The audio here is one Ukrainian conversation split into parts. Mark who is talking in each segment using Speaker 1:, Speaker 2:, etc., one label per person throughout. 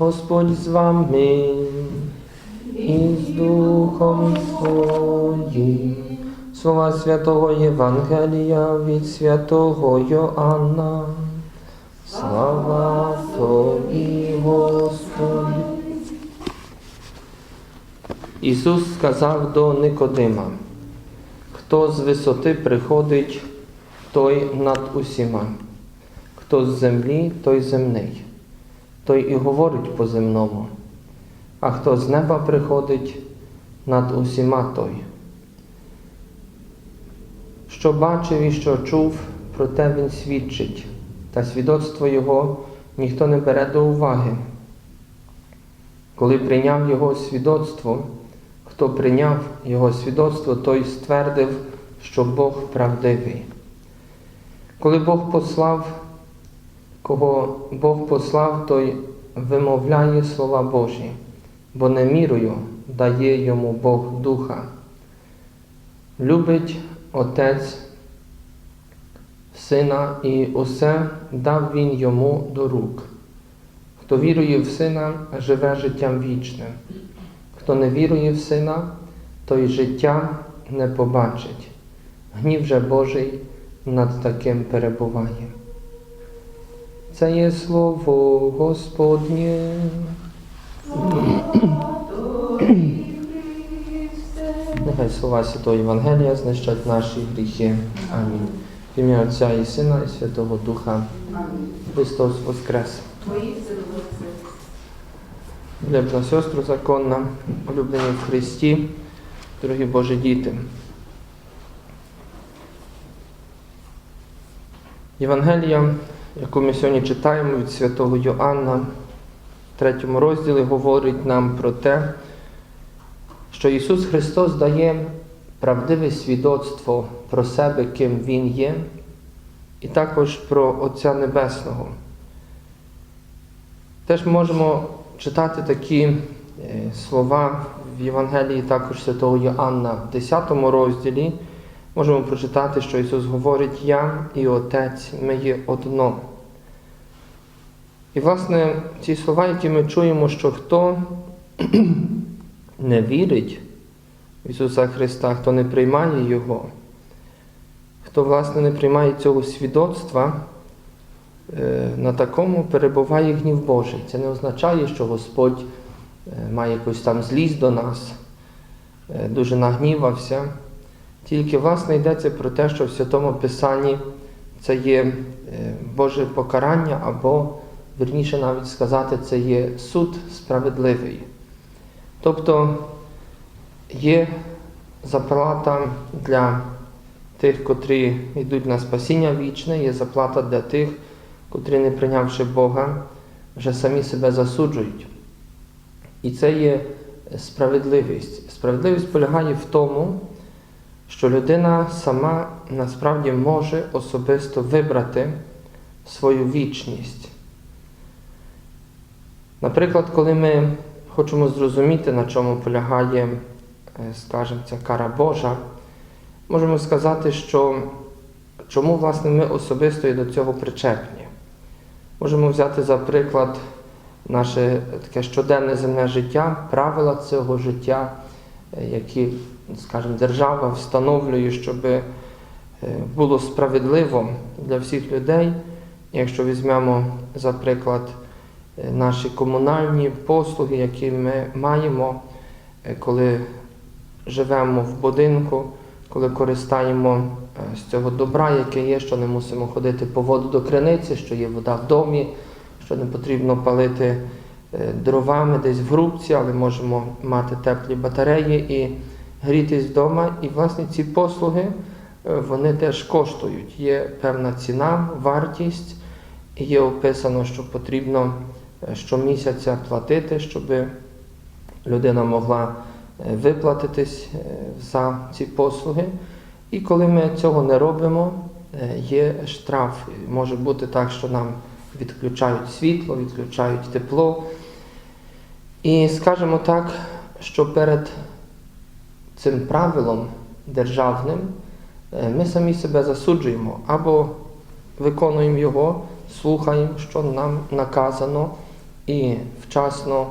Speaker 1: Господь з вами і з Духом Твоїм. Слова Святого Євангелія від Святого Йоанна. Слава Тобі, Господи. Ісус сказав до Никодима, хто з висоти приходить, той над усіма, хто з землі, той земний, той і говорить по земному, а хто з неба приходить, над усіма той. Що бачив і що чув, про те він свідчить, та свідоцтво Його ніхто не бере до уваги. Коли прийняв Його свідоцтво, хто прийняв Його свідоцтво, той ствердив, що Бог правдивий. Коли Бог послав, кого Бог послав, той вимовляє слова Божі, бо не мірою дає йому Бог духа. Любить Отець Сина і усе дав Він йому до рук. Хто вірує в Сина, живе життям вічним. Хто не вірує в Сина, той життя не побачить. Гнів же Божий над таким перебуває. Це є слово Господнє. Нехай слова Святого Євангелія знищать наші гріхи. Амінь. В ім'я Отця і Сина, і Святого Духа. Христос Воскрес. Любна сестру законна, улюблені в Христі, дорогі Божі діти. Євангелія, яку ми сьогодні читаємо від святого Йоанна, в третьому розділі говорить нам про те, що Ісус Христос дає правдиве свідоцтво про себе, ким Він є, і також про Отця Небесного. Теж можемо читати такі е, слова в Євангелії також святого Йоанна в 10 розділі. Можемо прочитати, що Ісус говорить Я і Отець, ми є одно. І, власне, ці слова, які ми чуємо, що хто не вірить в Ісуса Христа, хто не приймає Його, хто, власне, не приймає цього свідоцтва, е, на такому перебуває гнів Божий. Це не означає, що Господь е, має якусь там злість до нас, е, дуже нагнівався. Тільки, власне, йдеться про те, що в Святому Писанні це є Боже покарання, або, вірніше навіть сказати, це є суд справедливий. Тобто є заплата для тих, котрі йдуть на спасіння вічне, є заплата для тих, котрі, не прийнявши Бога, вже самі себе засуджують. І це є справедливість. Справедливість полягає в тому, що людина сама насправді може особисто вибрати свою вічність. Наприклад, коли ми хочемо зрозуміти, на чому полягає, е, скажімо, ця кара Божа, можемо сказати, що чому власне ми особисто і до цього причепні. Можемо взяти за приклад наше таке щоденне земне життя, правила цього життя, е, які, скажімо, держава встановлює, щоб е, було справедливо для всіх людей. Якщо візьмемо, за приклад, наші комунальні послуги, які ми маємо, е, коли живемо в будинку, коли користаємо е, з цього добра, яке є, що не мусимо ходити по воду до криниці, що є вода в домі, що не потрібно палити е, дровами десь в грубці, але можемо мати теплі батареї і грітись вдома. І, власне, ці послуги е, вони теж коштують. Є певна ціна, вартість, і є описано, що потрібно е, щомісяця платити, щоб людина могла е, виплатитись е, за ці послуги. І коли ми цього не робимо, е, є штраф. Може бути так, що нам відключають світло, відключають тепло. І скажемо так, що перед цим правилом державним е, ми самі себе засуджуємо або виконуємо його, слухаємо, що нам наказано, і вчасно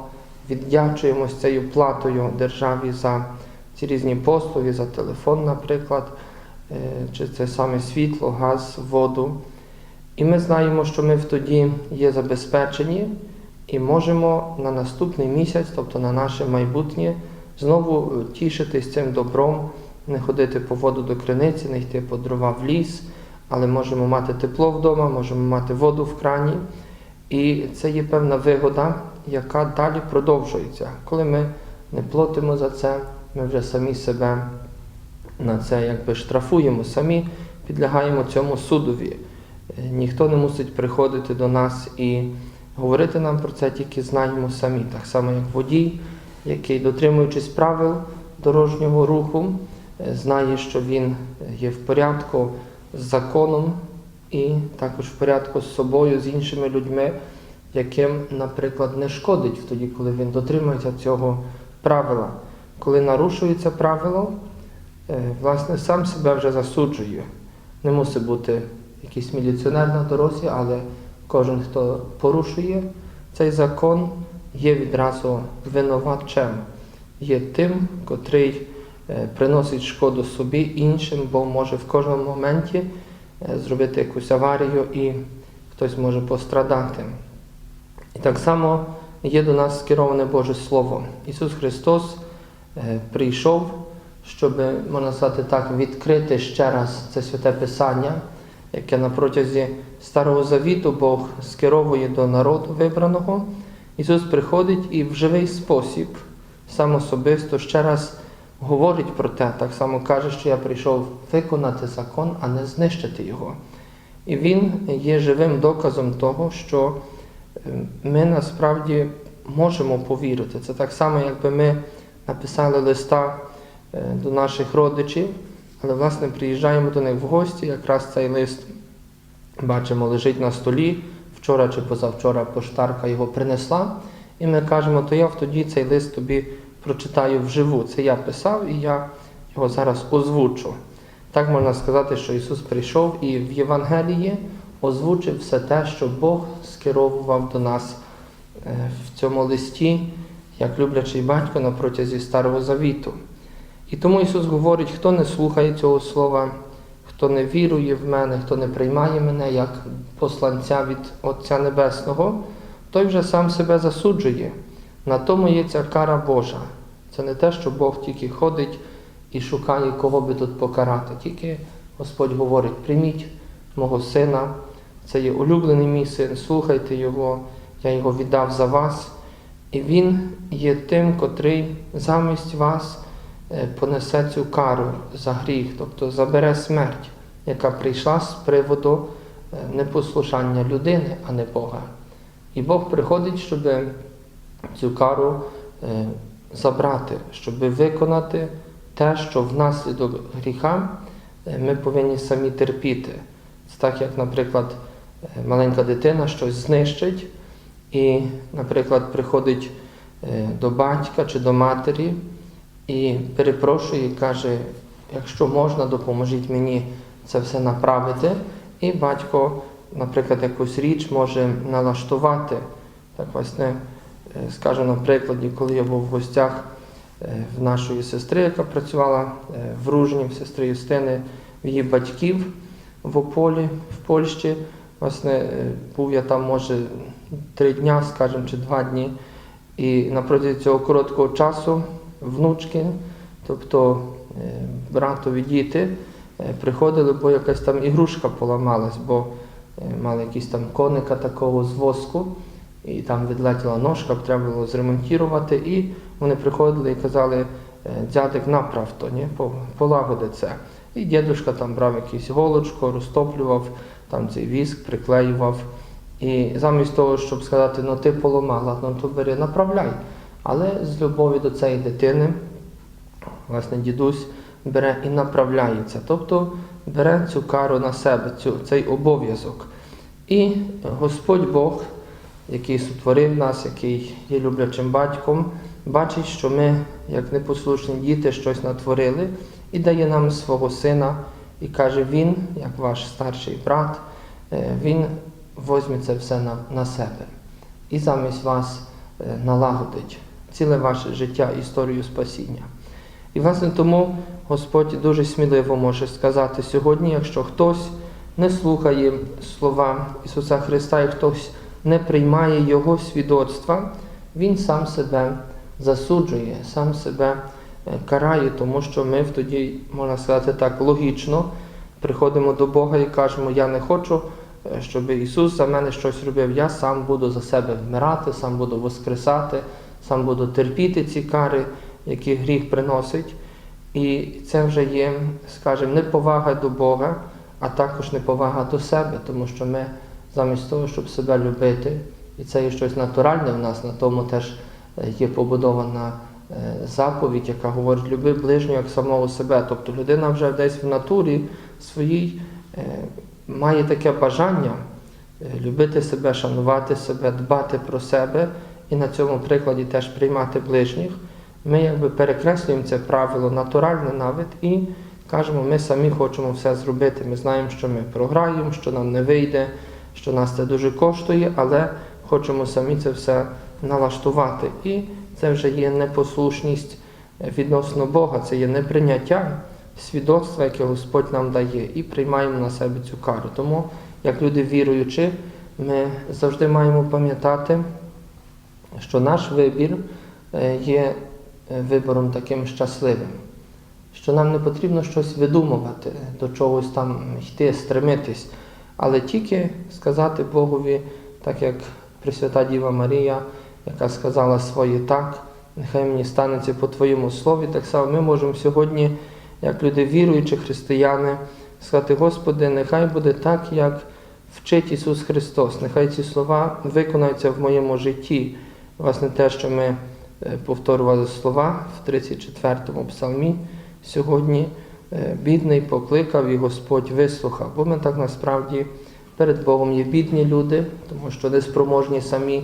Speaker 1: віддячуємось цією платою державі за ці різні послуги, за телефон, наприклад, е, чи це саме світло, газ, воду. І ми знаємо, що ми тоді є забезпечені і можемо на наступний місяць, тобто на наше майбутнє, знову е, тішитись цим добром, не ходити по воду до криниці, не йти по дрова в ліс, але можемо мати тепло вдома, можемо мати воду в крані. І це є певна вигода, яка далі продовжується. Коли ми не платимо за це, ми вже самі себе на це якби штрафуємо, самі підлягаємо цьому судові. Е, Ніхто не мусить приходити до нас і говорити нам про це, тільки знаємо самі. Так само, як водій, який, дотримуючись правил дорожнього руху, е, знає, що він є в порядку з законом і також в порядку з собою, з іншими людьми, яким, наприклад, не шкодить тоді, коли він дотримується цього правила. Коли нарушується правило, е, власне, сам себе вже засуджує. Не мусить бути якийсь міліціонер на дорозі, але кожен, хто порушує цей закон, є відразу винуватчем, є тим, котрий е, приносить шкоду собі іншим, бо може в кожному моменті зробити якусь аварію і хтось може пострадати. І так само є до нас скероване Боже Слово. Ісус Христос е, прийшов, щоб, можна сказати так, відкрити ще раз це святе Писання, яке на протязі Старого Завіту Бог скеровує до народу вибраного. Ісус приходить і в живий спосіб, сам особисто, ще раз говорить про те, так само каже, що я прийшов виконати закон, а не знищити його. І Він є живим доказом того, що е, ми насправді можемо повірити. Це так само, якби ми написали листа е, до наших родичів, але власне приїжджаємо до них в гості, якраз цей лист бачимо лежить на столі. Вчора чи позавчора поштарка його принесла, і ми кажемо, то я тоді цей лист тобі прочитаю вживу. Це я писав і я його зараз озвучу. Так можна сказати, що Ісус прийшов і в Євангелії озвучив все те, що Бог скеровував до нас е, в цьому листі, як люблячий батько на протязі Старого Завіту. І тому Ісус говорить, хто не слухає цього слова, хто не вірує в мене, хто не приймає мене як посланця від Отця Небесного, той вже сам себе засуджує. На тому є ця кара Божа. Це не те, що Бог тільки ходить і шукає, кого би тут покарати. Тільки Господь говорить: прийміть мого сина, це є улюблений мій син, слухайте його, я його віддав за вас. І він є тим, котрий замість вас е, понесе цю кару за гріх, тобто забере смерть, яка прийшла з приводу е, непослушання людини, а не Бога. І Бог приходить, щоб цю кару е, забрати, щоб виконати те, що внаслідок гріха е, ми повинні самі терпіти. Це так, як, наприклад, е, маленька дитина щось знищить, і, наприклад, приходить е, до батька чи до матері і перепрошує, каже, якщо можна, допоможіть мені це все направити. І батько, наприклад, якусь річ може налаштувати. Так, власне, скажу на прикладі, коли я був в гостях е, в нашої сестри, яка працювала е, в Ружні, в сестри Юстини, в її батьків в Ополі, в Польщі. Власне, е, був я там, може, три дня, скажімо, чи два дні. І на цього короткого часу внучки, тобто е, братові діти, е, приходили, бо якась там ігрушка поламалась, бо е, мали якийсь там коника такого з воску, і там відлетіла ножка, треба було зремонтувати. І вони приходили і казали, е, дядик направ то, ні, полагоди це. І дідушка там брав якусь голочку, розтоплював, там цей віск, приклеював. І замість того, щоб сказати, ну ти поламала, ну то бери, направляй. Але з любові до цієї дитини, власне, дідусь бере і направляється. Тобто бере цю кару на себе, цю, цей обов'язок. І Господь Бог, який сотворив нас, який є люблячим батьком, бачить, що ми, як непослушні діти, щось натворили, і дає нам свого сина, і каже, він, як ваш старший брат, е, він возьме це все на, на себе. і замість вас е, налагодить ціле ваше життя, історію спасіння. І власне тому Господь дуже сміливо може сказати сьогодні, якщо хтось не слухає слова Ісуса Христа і хтось не приймає Його свідоцтва, Він сам себе засуджує, сам себе е, карає, тому що ми тоді, можна сказати так, логічно приходимо до Бога і кажемо, я не хочу, е, щоб Ісус за мене щось робив, я сам буду за себе вмирати, сам буду воскресати, сам буду терпіти ці кари, які гріх приносить. І це вже є, скажімо, неповага до Бога, а також неповага до себе, тому що ми замість того, щоб себе любити, і це є щось натуральне в нас, на тому теж е, є побудована е, заповідь, яка говорить люби ближнього як самого себе. Тобто людина вже десь в натурі своїй е, має таке бажання любити себе, шанувати себе, дбати про себе і на цьому прикладі теж приймати ближніх. Ми якби перекреслюємо це правило натуральне навіть і кажемо, ми самі хочемо все зробити. Ми знаємо, що ми програємо, що нам не вийде, що нас це дуже коштує, але хочемо самі це все налаштувати. І це вже є непослушність відносно Бога, це є неприйняття свідоцтва, яке Господь нам дає, і приймаємо на себе цю кару. Тому, як люди віруючі, ми завжди маємо пам'ятати, що наш вибір е, є е, вибором таким щасливим, що нам не потрібно щось видумувати, до чогось там йти, стремитись, але тільки сказати Богові, так як Пресвята Діва Марія, яка сказала своє так, нехай мені станеться по Твоєму слові. Так само ми можемо сьогодні, як люди віруючі християни, сказати, Господи, нехай буде так, як вчить Ісус Христос. Нехай ці слова виконаються в моєму житті. Власне, те, що ми е, повторювали слова в 34-му псалмі сьогодні, бідний покликав і Господь вислухав. Бо ми так насправді перед Богом є бідні люди, тому що не спроможні самі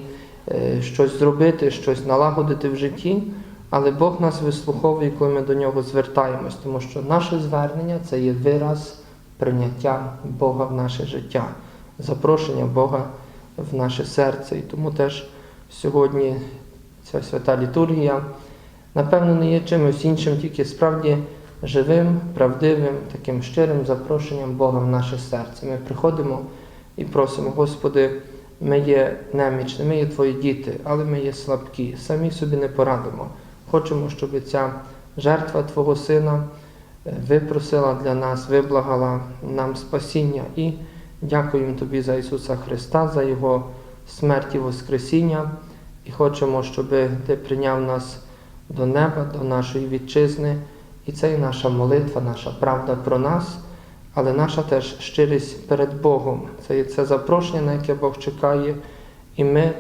Speaker 1: е, щось зробити, щось налагодити в житті. Але Бог нас вислуховує, коли ми до нього звертаємось, тому що наше звернення це є вираз прийняття Бога в наше життя, запрошення Бога в наше серце. І тому теж сьогодні ця свята літургія, напевно, не є чимось іншим, тільки справді живим, правдивим, таким щирим запрошенням Бога в наше серце. Ми приходимо і просимо, Господи, ми є немічні, ми є Твої діти, але ми є слабкі, самі собі не порадимо. Хочемо, щоб ця жертва Твого Сина е, випросила для нас, виблагала нам спасіння і дякуємо Тобі за Ісуса Христа, за Його смерть і Воскресіння, і хочемо, щоб Ти прийняв нас до неба, до нашої вітчизни. І це і наша молитва, наша правда про нас, але наша теж щирість перед Богом. Це є це запрошення, на яке Бог чекає. І ми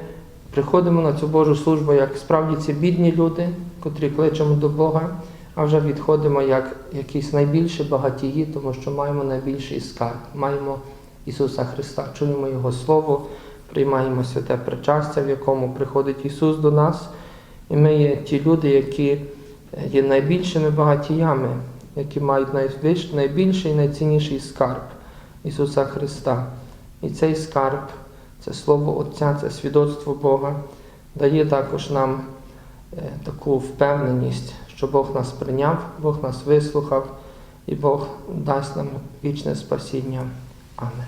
Speaker 1: приходимо на цю Божу службу, як справді ці бідні люди, котрі кличемо до Бога, а вже відходимо як якісь найбільші багатії, тому що маємо найбільший скарб, маємо Ісуса Христа, чуємо Його Слово, приймаємо святе причастя, в якому приходить Ісус до нас. І ми є ті люди, які є найбільшими багатіями, які мають найбільший і найцінніший скарб Ісуса Христа. І цей скарб, це Слово Отця, це свідоцтво Бога, дає також нам е, таку впевненість, що Бог нас прийняв, Бог нас вислухав і Бог дасть нам вічне спасіння. Амен.